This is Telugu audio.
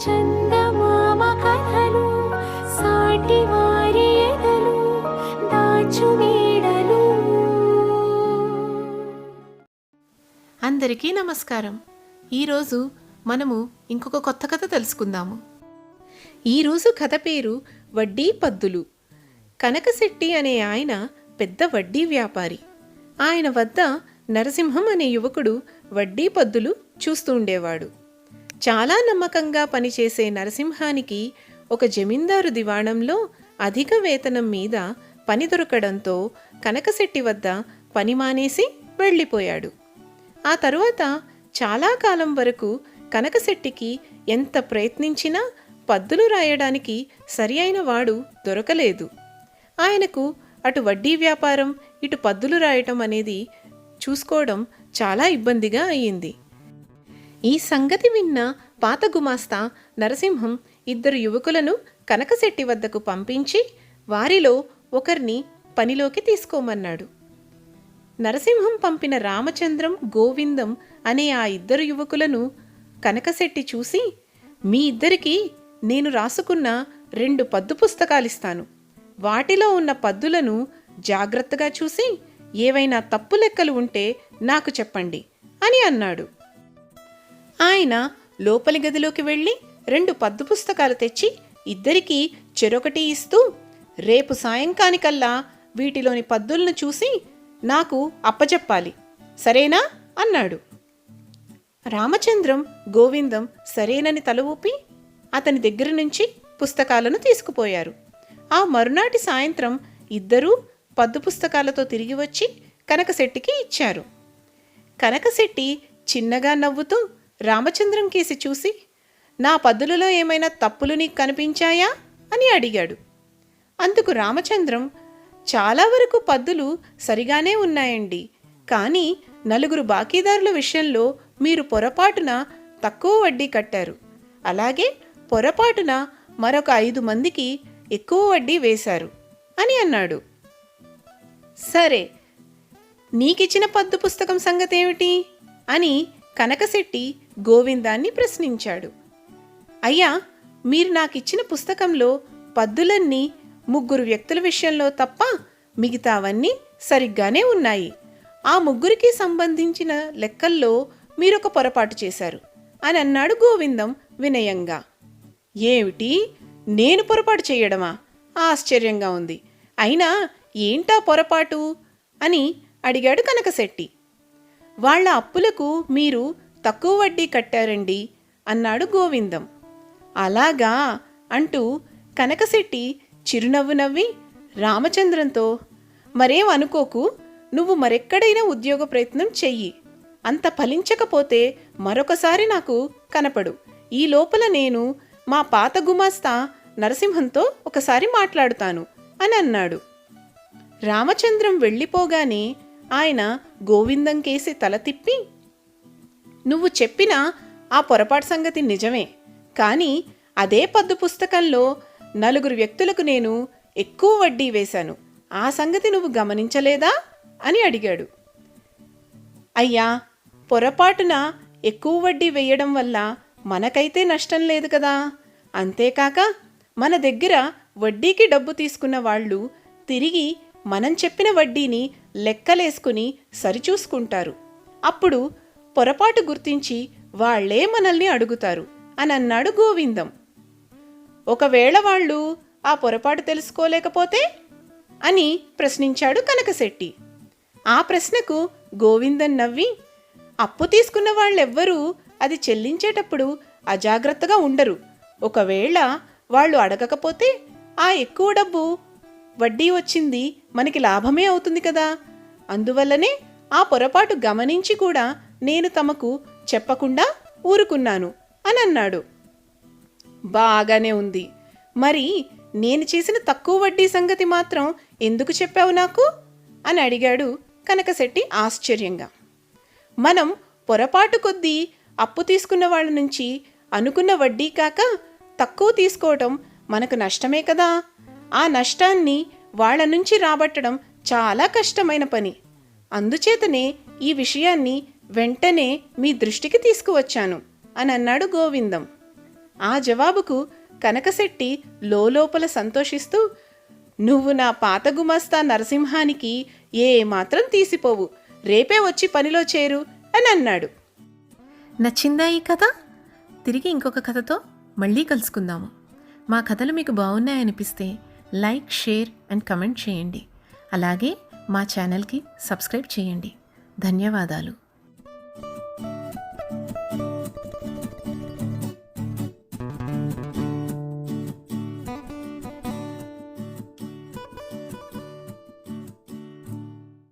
చందమామ కథలు సాటి వారి ఎదలు అందరికీ నమస్కారం. ఈరోజు మనము ఇంకొక కొత్త కథ తెలుసుకుందాము. ఈరోజు కథ పేరు వడ్డీ పద్దులు. కనకశెట్టి అనే ఆయన పెద్ద వడ్డీ వ్యాపారి. ఆయన వద్ద నరసింహం అనే యువకుడు వడ్డీ పద్దులు చూస్తూ ఉండేవాడు. చాలా నమ్మకంగా పనిచేసే నరసింహానికి ఒక జమీందారు దివాణంలో అధిక వేతనం మీద పని దొరకడంతో కనకశెట్టి వద్ద పని మానేసి వెళ్ళిపోయాడు. ఆ తరువాత చాలా కాలం వరకు కనకశెట్టికి ఎంత ప్రయత్నించినా పద్దులు రాయడానికి సరి అయిన వాడు దొరకలేదు. ఆయనకు అటు వడ్డీ వ్యాపారం ఇటు పద్దులు రాయటం అనేది చూసుకోవడం చాలా ఇబ్బందిగా అయ్యింది ఈ సంగతి విన్న పాత గుమాస్తా నరసింహం ఇద్దరు యువకులను కనకశెట్టి వద్దకు పంపించి వారిలో ఒకరిని పనిలోకి తీసుకోమన్నాడు. నరసింహం పంపిన రామచంద్రం గోవిందం అనే ఆ ఇద్దరు యువకులను కనకశెట్టి చూసి మీ ఇద్దరికి నేను రాసుకున్న రెండు పద్దు పుస్తకాలిస్తాను. వాటిలో ఉన్న పద్దులను జాగ్రత్తగా చూసి ఏవైనా తప్పు లెక్కలు ఉంటే నాకు చెప్పండి అని అన్నాడు. ఆయన లోపలి గదిలోకి వెళ్ళి రెండు పద్దు పుస్తకాలు తెచ్చి ఇద్దరికీ చెరొకటి ఇస్తూ రేపు సాయంకానికల్లా వీటిలోని పద్దులను చూసి నాకు అప్పచెప్పాలి సరేనా? అన్నాడు. రామచంద్రం గోవిందం సరేనని తల ఊపి అతని దగ్గర నుంచి పుస్తకాలను తీసుకుపోయారు. ఆ మరునాటి సాయంత్రం ఇద్దరూ పద్దు పుస్తకాలతో తిరిగి వచ్చి కనకశెట్టికి ఇచ్చారు. కనకశెట్టి చిన్నగా నవ్వుతూ రామచంద్రం కేసి చూసి నా పద్దులలో ఏమైనా తప్పులు నీకు కనిపించాయా? అని అడిగాడు. అందుకు రామచంద్రం చాలా వరకు పద్దులు సరిగానే ఉన్నాయండి. కానీ నలుగురు బాకీదారుల విషయంలో మీరు పొరపాటున తక్కువ వడ్డీ కట్టారు. అలాగే పొరపాటున మరొక ఐదు మందికి ఎక్కువ వడ్డీ వేశారు అని అన్నాడు. సరే నీకిచ్చిన పద్దు పుస్తకం సంగతేమిటి? అని కనకశెట్టి గోవిందాన్ని ప్రశ్నించాడు. అయ్యా మీరు నాకిచ్చిన పుస్తకంలో పద్దులన్నీ ముగ్గురు వ్యక్తుల విషయంలో తప్ప మిగతావన్నీ సరిగ్గానే ఉన్నాయి. ఆ ముగ్గురికి సంబంధించిన లెక్కల్లో మీరొక పొరపాటు చేశారు అని అన్నాడు గోవిందం వినయంగా. ఏమిటి? నేను పొరపాటు చేయడమా? ఆశ్చర్యంగా ఉంది. అయినా ఏంటా పొరపాటు? అని అడిగాడు కనకశెట్టి. వాళ్ళ అప్పులకు మీరు తక్కువ వడ్డీ కట్టారండి అన్నాడు గోవిందం. అలాగా అంటూ కనకశెట్టి చిరునవ్వు నవ్వి రామచంద్రంతో మరేం అనుకోకు నువ్వు మరెక్కడైనా ఉద్యోగ ప్రయత్నం చెయ్యి. అంత ఫలించకపోతే మరొకసారి నాకు కనపడు. ఈ లోపల నేను మా పాత గుమాస్తా నరసింహంతో ఒకసారి మాట్లాడుతాను అని అన్నాడు. రామచంద్రం వెళ్ళిపోగానే ఆయన గోవిందం కేసి తల తిప్పి నువ్వు చెప్పిన ఆ పొరపాటు సంగతి నిజమే. కానీ అదే పద్దు పుస్తకంలో నలుగురు వ్యక్తులకు నేను ఎక్కువ వడ్డీ వేశాను. ఆ సంగతి నువ్వు గమనించలేదా? అని అడిగాడు. అయ్యా పొరపాటున ఎక్కువ వడ్డీ వేయడం వల్ల మనకైతే నష్టం లేదు కదా. అంతేకాక మన దగ్గర వడ్డీకి డబ్బు తీసుకున్న వాళ్ళు తిరిగి మనం చెప్పిన వడ్డీని లెక్కలేసుకుని సరిచూసుకుంటారు. అప్పుడు పొరపాటు గుర్తించి వాళ్ళే మనల్ని అడుగుతారు అని అన్నాడు గోవిందం. ఒకవేళ వాళ్ళు ఆ పొరపాటు తెలుసుకోలేకపోతే? అని ప్రశ్నించాడు కనకశెట్టి. ఆ ప్రశ్నకు గోవిందన్ నవ్వి అప్పు తీసుకున్న వాళ్ళెవ్వరూ అది చెల్లించేటప్పుడు అజాగ్రత్తగా ఉండరు. ఒకవేళ వాళ్ళు అడగకపోతే ఆ ఎక్కువ డబ్బు వడ్డీ వచ్చింది మనకి లాభమే అవుతుంది కదా. అందువల్లనే ఆ పొరపాటు గమనించి కూడా నేను తమకు చెప్పకుండా ఊరుకున్నాను అని అన్నాడు. బాగానే ఉంది. మరి నేను చేసిన తక్కువ వడ్డీ సంగతి మాత్రం ఎందుకు చెప్పావు నాకు? అని అడిగాడు కనకశెట్టి ఆశ్చర్యంగా. మనం పొరపాటు కొద్దీ అప్పు తీసుకున్న వాళ్ళ నుంచి అనుకున్న వడ్డీ కాక తక్కువ తీసుకోవటం మనకు నష్టమే కదా. ఆ నష్టాన్ని వాళ్ళ నుంచి రాబట్టడం చాలా కష్టమైన పని. అందుచేతనే ఈ విషయాన్ని వెంటనే మీ దృష్టికి తీసుకువచ్చాను అని అన్నాడు గోవిందం. ఆ జవాబుకు కనకశెట్టి లోపల సంతోషిస్తూ నువ్వు నా పాత గుమస్తా నరసింహానికి ఏమాత్రం తీసిపోవు రేపే వచ్చి పనిలో చేరు అని అన్నాడు. నచ్చిందా ఈ కథ? తిరిగి ఇంకొక కథతో మళ్ళీ కలుసుకుందాము. మా కథలు మీకు బాగున్నాయనిపిస్తే లైక్ షేర్ అండ్ కమెంట్ చేయండి. అలాగే మా ఛానల్కి సబ్స్క్రైబ్ చేయండి. ధన్యవాదాలు.